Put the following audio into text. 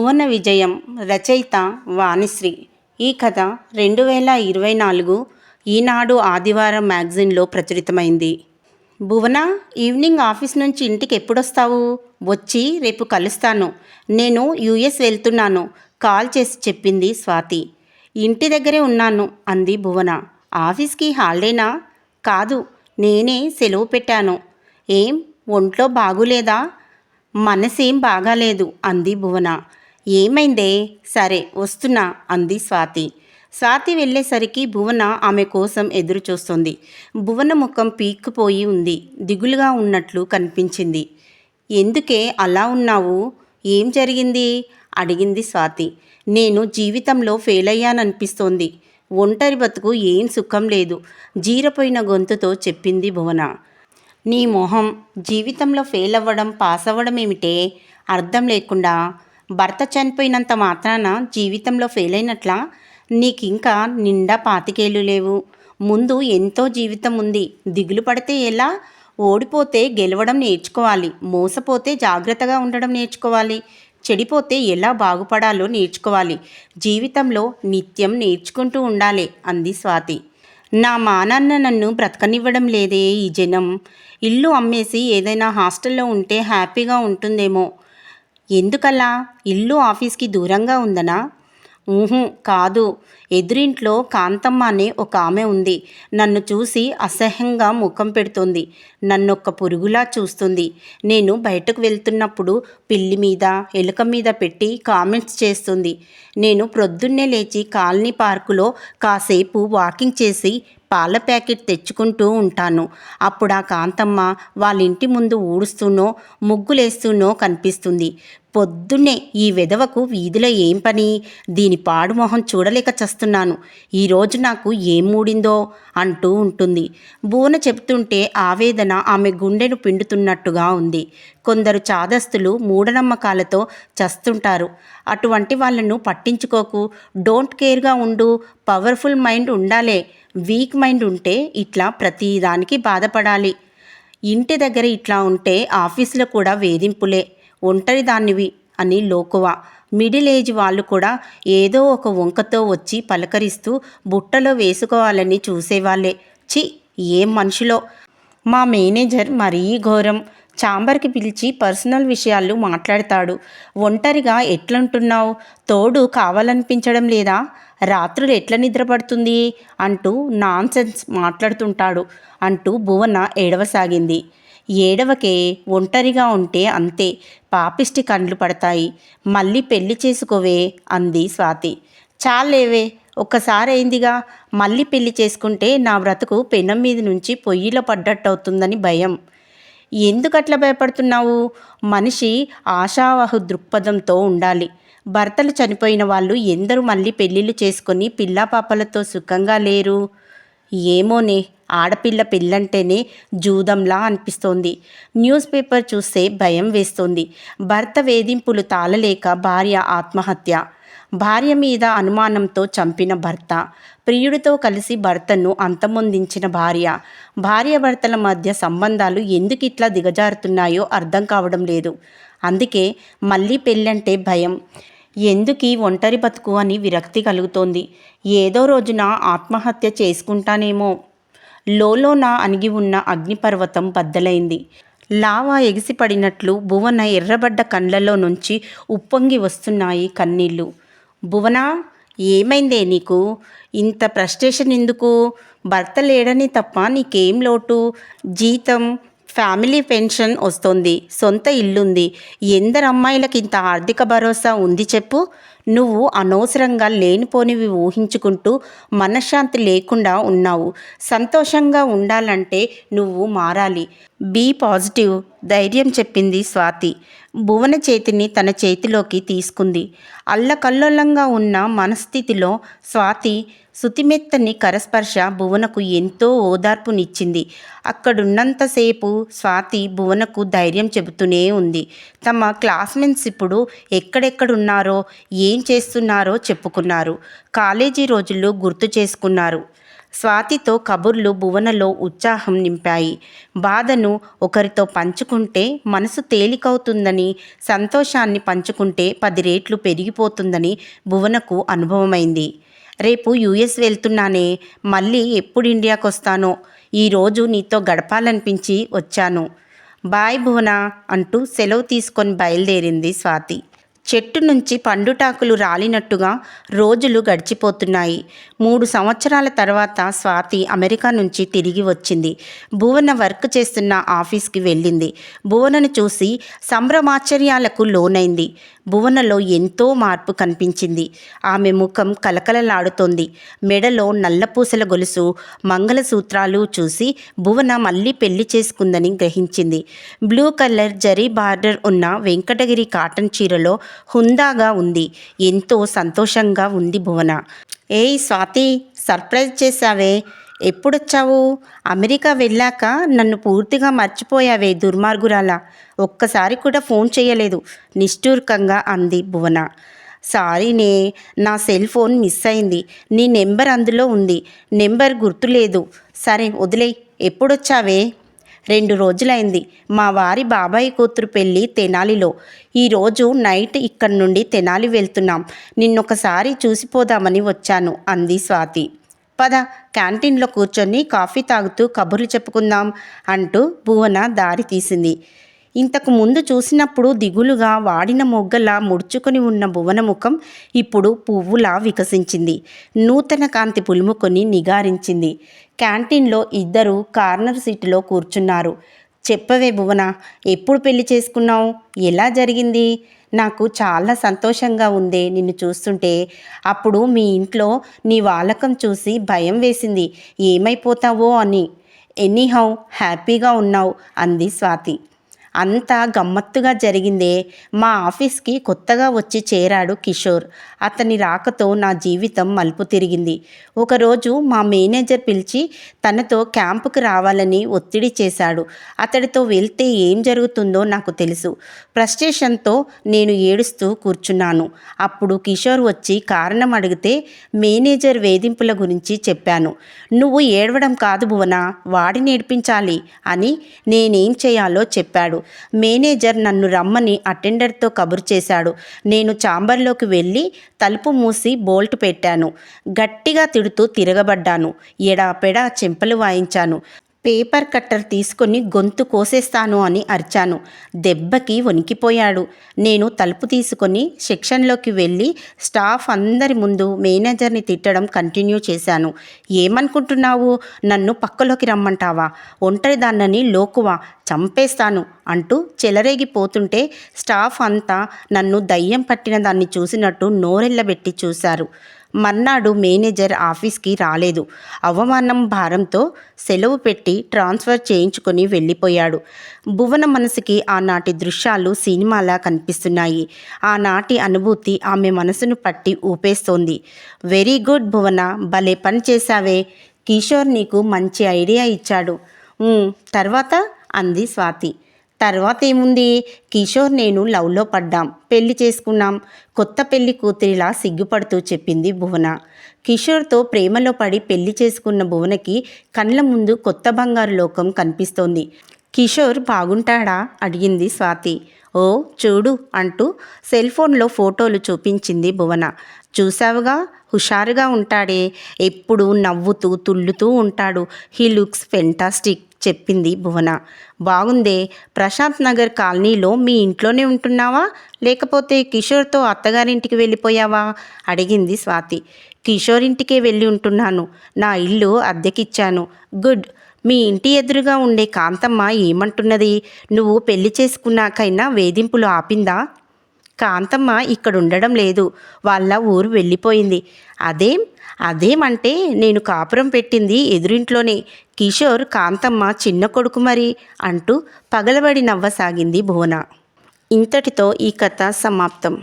భువన విజయం రచయిత వాణిశ్రీ. ఈ కథ రెండు వేల ఇరవై నాలుగు ఈనాడు ఆదివారం మ్యాగజైన్లో ప్రచురితమైంది. భువన ఈవినింగ్ ఆఫీస్ నుంచి ఇంటికి ఎప్పుడొస్తావు వచ్చి రేపు కలుస్తాను. నేను యుఎస్ వెళ్తున్నాను. కాల్ చేసి చెప్పింది స్వాతి. ఇంటి దగ్గరే ఉన్నాను అంది భువన. ఆఫీస్కి హాలిడేనా? కాదు నేనే సెలవు పెట్టాను. ఏం ఒంట్లో బాగులేదా? మనసేం బాగాలేదు అంది భువన. ఏమైందే? సరే వస్తున్నా అంది స్వాతి. స్వాతి వెళ్ళేసరికి భువన ఆమె కోసం ఎదురు చూస్తుంది భువన ముఖం పీక్కుపోయి ఉంది. దిగులుగా ఉన్నట్లు కనిపించింది. ఎందుకే అలా ఉన్నావు? ఏం జరిగింది? అడిగింది స్వాతి. నేను జీవితంలో ఫెయిల్ అయ్యాననిపిస్తోంది ఒంటరి బతుకు ఏం సుఖం లేదు. జీరపోయిన గొంతుతో చెప్పింది భువన. నీ మొహం జీవితంలో ఫెయిల్ అవ్వడం పాస్ అవ్వడం ఏమిటే? అర్థం లేకుండా భర్త చనిపోయినంత మాత్రాన జీవితంలో ఫెయిల్ అయినట్లా నీకింకా నిండా పాతికేళ్ళు లేవు. ముందు ఎంతో జీవితం ఉంది దిగులు పడితే ఎలా? ఓడిపోతే గెలవడం నేర్చుకోవాలి. మోసపోతే జాగ్రత్తగా ఉండడం నేర్చుకోవాలి. చెడిపోతే ఎలా బాగుపడాలో నేర్చుకోవాలి. జీవితంలో నిత్యం నేర్చుకుంటూ ఉండాలి అంది స్వాతి. నా మానాన్న నన్ను బ్రతకనివ్వడం లేదే ఈ జనం. ఇల్లు అమ్మేసి ఏదైనా హాస్టల్లో ఉంటే హ్యాపీగా ఉంటుందేమో. ఎందుకలా? ఇల్లు ఆఫీస్కి దూరంగా ఉందనా? ఊహు కాదు. ఎదురింట్లో కాంతమ్మ అనే ఒక ఆమె ఉంది. నన్ను చూసి అసహ్యంగా ముఖం పెడుతుంది. నన్నొక్క పురుగులా చూస్తుంది. నేను బయటకు వెళ్తున్నప్పుడు పిల్లి మీద ఎలుక మీద పెట్టి కామెంట్స్ చేస్తుంది. నేను ప్రొద్దున్నే లేచి కాలనీ పార్కులో కాసేపు వాకింగ్ చేసి పాల ప్యాకెట్ తెచ్చుకుంటూ ఉంటాను. అప్పుడు ఆ కాంతమ్మ వాళ్ళ ఇంటి ముందు ఊడుస్తూనో ముగ్గులేస్తూనో కనిపిస్తుంది. పొద్దున్నే ఈ వెధవకు వీధిలో ఏం పని? దీని పాడుమొహం చూడలేక చస్తున్నాను. ఈరోజు నాకు ఏం మూడిందో అంటూ ఉంటుంది. బూన చెప్తుంటే ఆవేదన ఆమె గుండెను పిండుతున్నట్టుగా ఉంది. కొందరు చాదస్తులు మూఢనమ్మకాలతో చస్తుంటారు. అటువంటి వాళ్ళను పట్టించుకోకు. డోంట్ కేర్గా ఉండు. పవర్ఫుల్ మైండ్ ఉండాలే. వీక్ మైండ్ ఉంటే ఇట్లా ప్రతిదానికి బాధపడాలి. ఇంటి దగ్గర ఇట్లా ఉంటే ఆఫీసులో కూడా వేధింపులే. ఒంటరి దానివి అని లోకువ. మిడిల్ ఏజ్ వాళ్ళు కూడా ఏదో ఒక వంకతో వచ్చి పలకరిస్తూ బుట్టలో వేసుకోవాలని చూసేవాళ్ళే. చి ఏం మనుషులో? మా మేనేజర్ మరీ ఘోరం. చాంబర్కి పిలిచి పర్సనల్ విషయాలు మాట్లాడతాడు. ఒంటరిగా ఎట్లంటున్నావు? తోడు కావాలనిపించడం లేదా? రాత్రులు ఎట్లా నిద్రపడుతుంది? అంటూ నాన్సెన్స్ మాట్లాడుతుంటాడు. అంటూ భువన ఏడవసాగింది. ఏడవకే ఒంటరిగా ఉంటే అంతే. పాపిష్టి కండ్లు పడతాయి. మళ్ళీ పెళ్ళి చేసుకోవే అంది స్వాతి. చాలేవే ఒక్కసారి అయిందిగా మళ్ళీ పెళ్ళి చేసుకుంటే నా బ్రతుకు పెనం మీద నుంచి పొయ్యిలో పడ్డట్టు అవుతుందని భయం. ఎందుకట్లా భయపడుతున్నావు? మనిషి ఆశావహు దృక్పథంతో ఉండాలి. భర్తలు చనిపోయిన వాళ్ళు ఎందరూ మళ్ళీ పెళ్ళిళ్ళు చేసుకొని పిల్లాపాపలతో సుఖంగా లేరు? ఏమోనే ఆడపిల్ల పెళ్ళంటేనే జూదంలా అనిపిస్తోంది. న్యూస్ పేపర్ చూస్తే భయం వేస్తోంది. భర్త వేధింపులు తాళలేక భార్య ఆత్మహత్య. భార్య మీద అనుమానంతో చంపిన భర్త. ప్రియుడితో కలిసి భర్తను అంతమొందించిన భార్య. భార్యాభర్తల మధ్య సంబంధాలు ఎందుకు ఇట్లా దిగజారుతున్నాయో అర్థం కావడం లేదు. అందుకే మళ్ళీ పెళ్ళంటే భయం. ఎందుకీ ఒంటరి బతుకు అని విరక్తి కలుగుతోంది. ఏదో రోజున ఆత్మహత్య చేసుకుంటానేమో. లోలోన అణిగి ఉన్న అగ్నిపర్వతం బద్దలైంది. లావా ఎగిసిపడినట్లు భువన ఎర్రబడ్డ కండ్లలో నుంచి ఉప్పొంగి వస్తున్నాయి కన్నీళ్ళు భువన ఏమైందే నీకు? ఇంత ప్రస్టేషన్ ఎందుకు? భర్త లేడని తప్ప నీకేం లోటు? జీతం ఫ్యామిలీ పెన్షన్ వస్తుంది సొంత ఇల్లుంది. ఎందరు అమ్మాయిలకి ఇంత ఆర్థిక భరోసా ఉంది చెప్పు. నువ్వు అనవసరంగా లేనిపోనివి ఊహించుకుంటూ మనశ్శాంతి లేకుండా ఉన్నావు. సంతోషంగా ఉండాలంటే నువ్వు మారాలి. బీ పాజిటివ్ ధైర్యం చెప్పింది స్వాతి. భువన చేతిని తన చేతిలోకి తీసుకుంది. అల్లకల్లోలంగా ఉన్న మనస్థితిలో స్వాతి శుతిమెత్తని కరస్పర్శ భువనకు ఎంతో ఓదార్పునిచ్చింది. అక్కడున్నంతసేపు స్వాతి భువనకు ధైర్యం చెబుతూనే ఉంది. తమ క్లాస్మేట్స్ ఇప్పుడు ఎక్కడెక్కడున్నారో ఏం చేస్తున్నారో చెప్పుకున్నారు. కాలేజీ రోజుల్లో గుర్తు చేసుకున్నారు. స్వాతితో కబుర్లు భువనలో ఉత్సాహం నింపాయి. బాధను ఒకరితో పంచుకుంటే మనసు తేలికవుతుందని సంతోషాన్ని పంచుకుంటే పది రేట్లు పెరిగిపోతుందని భువనకు అనుభవమైంది. రేపు యుఎస్ వెళ్తున్నానే మళ్ళీ ఎప్పుడు ఇండియాకు వస్తానో ఈరోజు నీతో గడపాలనిపించి వచ్చాను. బాయ్ భువన అంటూ సెలవు తీసుకొని బయలుదేరింది స్వాతి. చెట్టు నుంచి పండుటాకులు రాలినట్టుగా రోజులు గడిచిపోతున్నాయి. మూడు సంవత్సరాల తర్వాత స్వాతి అమెరికా నుంచి తిరిగి వచ్చింది. భువన వర్క్ చేస్తున్న ఆఫీస్కి వెళ్ళింది. భువనను చూసి సంభ్రమాశ్చర్యాలకు లోనైంది. భువనలో ఎంతో మార్పు కనిపించింది. ఆమె ముఖం కలకలలాడుతోంది. మెడలో నల్లపూసల గొలుసు మంగళసూత్రాలు చూసి భువన మళ్ళీ పెళ్ళి చేసుకుందని గ్రహించింది. బ్లూ కలర్ జరీ బార్డర్ ఉన్న వెంకటగిరి కాటన్ చీరలో హుందాగా ఉంది. ఎంతో సంతోషంగా ఉంది భువన. ఏయ్ స్వాతి సర్ప్రైజ్ చేశావే. ఎప్పుడొచ్చావు? అమెరికా వెళ్ళాక నన్ను పూర్తిగా మర్చిపోయావే దుర్మార్గురాలా. ఒక్కసారి కూడా ఫోన్ చేయలేదు. నిష్ఠూర్కంగా అంది భువన. సారీనే నా సెల్ ఫోన్ మిస్ అయింది. నీ నెంబర్ అందులో ఉంది. నెంబర్ గుర్తులేదు. సరే వదిలే ఎప్పుడొచ్చావే? రెండు రోజులైంది. మా వారి బాబాయ్ కూతురు పెళ్ళి తెనాలిలో. ఈరోజు నైట్ ఇక్కడి నుండి తెనాలి వెళ్తున్నాం. నిన్నొకసారి చూసిపోదామని వచ్చాను అంది స్వాతి. పద క్యాంటీన్లో కూర్చొని కాఫీ తాగుతూ కబుర్లు చెప్పుకుందాం అంటూ భువన దారి తీసింది. ఇంతకు ముందు చూసినప్పుడు దిగులుగా వాడిన మొగ్గలా ముడుచుకొని ఉన్న భువన ముఖం ఇప్పుడు పువ్వులా వికసించింది. నూతన కాంతి పులుముకొని నిగారించింది. క్యాంటీన్లో ఇద్దరు కార్నర్ సీటులో కూర్చున్నారు. చెప్పవే భువన ఎప్పుడు పెళ్ళి చేసుకున్నావు? ఎలా జరిగింది? నాకు చాలా సంతోషంగా ఉందే నిన్ను చూస్తుంటే. అప్పుడు మీ ఇంట్లో నీ వాలకం చూసి భయం వేసింది. ఏమైపోతావో అని. ఎనీహౌ హ్యాపీగా ఉన్నావు అంది స్వాతి. అంతా గమ్మత్తుగా జరిగిందే. మా ఆఫీస్కి కొత్తగా వచ్చి చేరాడు కిషోర్. అతని రాకతో నా జీవితం మలుపు తిరిగింది. ఒకరోజు మా మేనేజర్ పిలిచి తనతో క్యాంపుకు రావాలని ఒత్తిడి చేశాడు. అతడితో వెళ్తే ఏం జరుగుతుందో నాకు తెలుసు. ఫ్రస్ట్రేషన్తో నేను ఏడుస్తూ కూర్చున్నాను. అప్పుడు కిషోర్ వచ్చి కారణం అడిగితే మేనేజర్ వేధింపుల గురించి చెప్పాను. నువ్వు ఏడవడం కాదు భువన వాడి నేర్పించాలి అని నేనేం చేయాలో చెప్పాడు. మేనేజర్ నన్ను రమ్మని అటెండర్తో కబురు చేశాడు. నేను చాంబర్లోకి వెళ్ళి తలుపు మూసి బోల్ట్ పెట్టాను. గట్టిగా తిడుతూ తిరగబడ్డాను. ఎడాపెడా చెంపలు వాయించాను. పేపర్ కట్టర్ తీసుకొని గొంతు కోసేస్తాను అని అరిచాను. దెబ్బకి వణికిపోయాడు. నేను తలుపు తీసుకొని సెక్షన్లోకి వెళ్ళి స్టాఫ్ అందరి ముందు మేనేజర్ని తిట్టడం కంటిన్యూ చేశాను. ఏమనుకుంటున్నావు? నన్ను పక్కలోకి రమ్మంటావా? ఒంటరి దాన్నని లోకువా? చంపేస్తాను అంటూ చెలరేగిపోతుంటే స్టాఫ్ అంతా నన్ను దయ్యం పట్టిన దాన్ని చూసినట్టు నోరెళ్ళబెట్టి చూశారు. మర్నాడు మేనేజర్ ఆఫీస్కి రాలేదు. అవమానం భారంతో సెలవు పెట్టి ట్రాన్స్ఫర్ చేయించుకొని వెళ్ళిపోయాడు. భువన మనసుకి ఆనాటి దృశ్యాలు సినిమాలా కనిపిస్తున్నాయి. ఆనాటి అనుభూతి ఆమె మనసును పట్టి ఊపేస్తోంది. వెరీ గుడ్ భువన భలే పని చేశావే. కిషోర్ నీకు మంచి ఐడియా ఇచ్చాడు. తర్వాత? అంది స్వాతి. తర్వాత ఏముంది కిషోర్ నేను లవ్లో పడ్డాం. పెళ్ళి చేసుకున్నాం. కొత్త పెళ్ళి కూతురిలా సిగ్గుపడుతూ చెప్పింది భువన. కిషోర్తో ప్రేమలో పడి పెళ్ళి చేసుకున్న భువనకి కండ్ల ముందు కొత్త బంగారు లోకం కనిపిస్తోంది. కిషోర్ బాగుంటాడా? అడిగింది స్వాతి. ఓ చూడు అంటూ సెల్ ఫోన్లో ఫోటోలు చూపించింది భువన. చూసావుగా హుషారుగా ఉంటాడే. ఎప్పుడు నవ్వుతూ తుల్లుతూ ఉంటాడు. He looks fantastic. చెప్పింది భువన. బాగుందే ప్రశాంత్ నగర్ కాలనీలో మీ ఇంట్లోనే ఉంటున్నావా? లేకపోతే కిషోర్తో అత్తగారింటికి వెళ్ళిపోయావా? అడిగింది స్వాతి. కిషోర్ ఇంటికే వెళ్ళి ఉంటున్నాను. నా ఇల్లు అద్దెకిచ్చాను. గుడ్. మీ ఇంటి ఎదురుగా ఉండే కాంతమ్మ ఏమంటున్నది? నువ్వు పెళ్ళి చేసుకున్నాకైనా వేధింపులు ఆపిందా? కాంతమ్మ ఇక్కడ ఉండడం లేదు. వాళ్ళ ఊరు వెళ్ళిపోయింది. అదేం? అదేమంటే నేను కాపురం పెట్టింది ఎదురింట్లోనే. కిషోర్ కాంతమ్మ చిన్న కొడుకు మరి అంటూ పగలబడి నవ్వసాగింది భువన. ఇంతటితో ఈ కథ సమాప్తం.